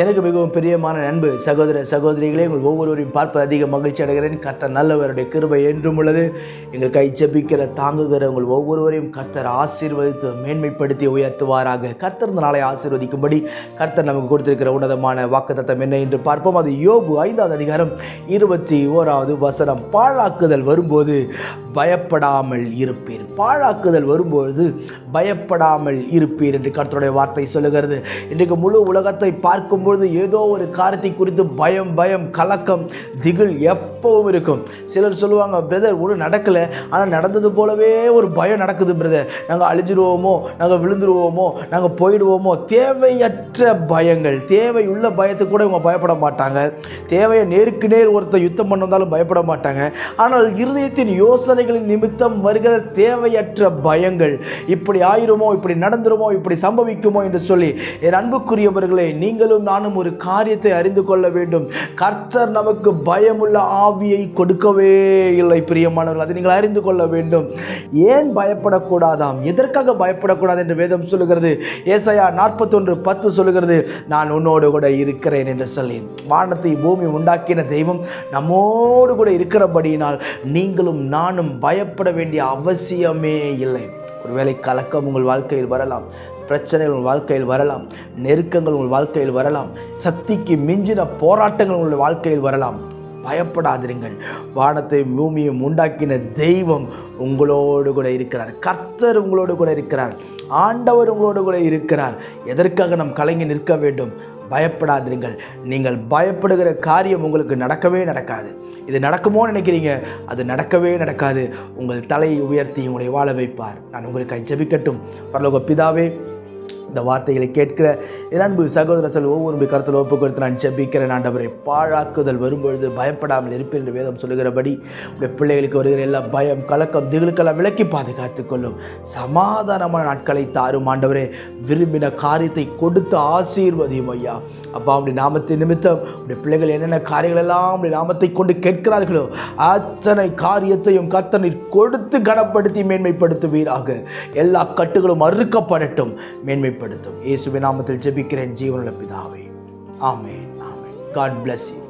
எனக்கு மிகவும் பிரியமான நண்பு சகோதர சகோதரிகளே உங்கள் ஒவ்வொருவரையும் பார்ப்பது அதிக மகிழ்ச்சி அடைகிறேன். கர்த்தர் நல்லவருடைய கிருபை என்றும் உள்ளது. எங்கள் கை ஜெபிக்கிற தாங்குகிற உங்கள் ஒவ்வொருவரையும் கர்த்தர் ஆசீர்வதித்து மேன்மைப்படுத்தி உயர்த்துவாராக. கர்த்தர் இந்த நாளை ஆசீர்வதிக்கும்படி கர்த்தர் நமக்கு கொடுத்திருக்கிற உன்னதமான வாக்குத்தத்தம் என்ன என்று பார்ப்போம். அது யோபு ஐந்தாவது அதிகாரம் இருபத்தி ஓராவது வசனம். பாழாக்குதல் வரும்போது பயப்படாமல் இருப்பீர். பாழாக்குதல் வரும்பொழுது பயப்படாமல் இருப்பீர் என்று கர்த்தருடைய வார்த்தை சொல்லுகிறது. இன்றைக்கு முழு உலகத்தை பார்க்கும்பொழுது ஏதோ ஒரு காரியத்தை குறித்து பயம் பயம் கலக்கம் திகில் எப் எப்பவும் இருக்கும். சிலர் சொல்லுவாங்க பிரதர் ஒன்றும் நடக்கலை. ஆனால் நடந்தது போலவே ஒரு பயம் நடக்குது பிரதர் நாங்கள் அழிஞ்சிருவோமோ? நாங்கள் விழுந்துருவோமோ? நாங்கள் போயிடுவோமோ? தேவையற்ற பயங்கள். தேவையுள்ள பயத்துக்கு கூட இவங்க பயப்பட மாட்டாங்க. தேவையை நேருக்கு நேர் ஒருத்தர் யுத்தம் பண்ண வந்தாலும் பயப்பட மாட்டாங்க. ஆனால் இருதயத்தின் யோசனைகளின் நிமித்தம் வருகிற தேவையற்ற பயங்கள். இப்படி ஆயிருமோ? இப்படி நடந்துருமோ? இப்படி சம்பவிக்குமோ? என்று சொல்லி என் அன்புக்குரியவர்களே நீங்களும் நானும் ஒரு காரியத்தை அறிந்து கொள்ள வேண்டும். கர்த்தர் நமக்கு பயமுள்ள ஆவியை கொடுக்கவே இல்லை பிரியமானவர்கள். அதை நீங்கள் அறிந்து கொள்ள வேண்டும். ஏன் பயப்படக்கூடாதாம்? எதற்காக பயப்படக்கூடாது என்று வேதம் சொல்லுகிறது? ஏசையா நாற்பத்தொன்று பத்து சொல்லுகிறது நான் உன்னோடு கூட இருக்கிறேன் என்று சொல்லி. வானத்தை பூமி உண்டாக்கின தெய்வம் நம்மோடு கூட இருக்கிறபடியினால் நீங்களும் நானும் பயப்பட வேண்டிய அவசியமே இல்லை. ஒருவேளை கலக்கம் உங்கள் வாழ்க்கையில் வரலாம் பிரச்சனைகள் உங்கள் வாழ்க்கையில் வரலாம் நெருக்கங்கள் உங்கள் வாழ்க்கையில் வரலாம் சக்திக்கு மிஞ்சின போராட்டங்கள் உங்கள் வாழ்க்கையில் வரலாம். பயப்படாதிருங்கள். வானத்தை பூமியும் உண்டாக்கின தெய்வம் உங்களோடு கூட இருக்கிறார். கர்த்தர் உங்களோடு கூட இருக்கிறார். ஆண்டவர் உங்களோடு கூட இருக்கிறார். எதற்காக நாம் கலங்கி நிற்க வேண்டும்? பயப்படாதிருங்கள். நீங்கள் பயப்படுகிற காரியம் உங்களுக்கு நடக்கவே நடக்காது. இது நடக்குமோ நினைக்கிறீங்க? அது நடக்கவே நடக்காது. உங்கள் தலையை உயர்த்தி உங்களை வாழ வைப்பார். நான் உங்களுக்கு ஜெபிக்கட்டும். பரலோக பிதாவே இந்த வார்த்தைகளை கேட்கிற என் அன்பு சகோதர செல் ஒவ்வொரு கருத்தில் ஒப்பு கொடுத்து நான் ஜெபிக்கிறேன். ஆண்டவரை பாழாக்குதல் வரும்பொழுது பயப்படாமல் இருப்பேன் என்று வேதம் சொல்லுகிறபடி உடைய பிள்ளைகளுக்கு வருகிற எல்லா பயம் கலக்கம் திகளுக்கெல்லாம் விலக்கி பாதுகாத்துக் கொள்ளும். சமாதானமான நாட்களை தாரும் ஆண்டவரே. விரும்பின காரியத்தை கொடுத்து ஆசீர்வதியும் ஐயா. அப்பா அப்படி நாமத்தை நிமித்தம் உடைய பிள்ளைகள் என்னென்ன காரியங்கள் எல்லாம் உடைய நாமத்தை கொண்டு கேட்கிறார்களோ அத்தனை காரியத்தையும் கத்தனை கொடுத்து கனப்படுத்தி மேன்மைப்படுத்துவீராக. எல்லா கட்டுகளும் அறுக்கப்படட்டும். மேன்மை வெளிப்படுத்தும். இயேசுவின் நாமத்தில் ஜெபிக்கிறேன் ஜீவனுள்ள பிதாவே. ஆமே ஆமே காட் பிளஸ் யூ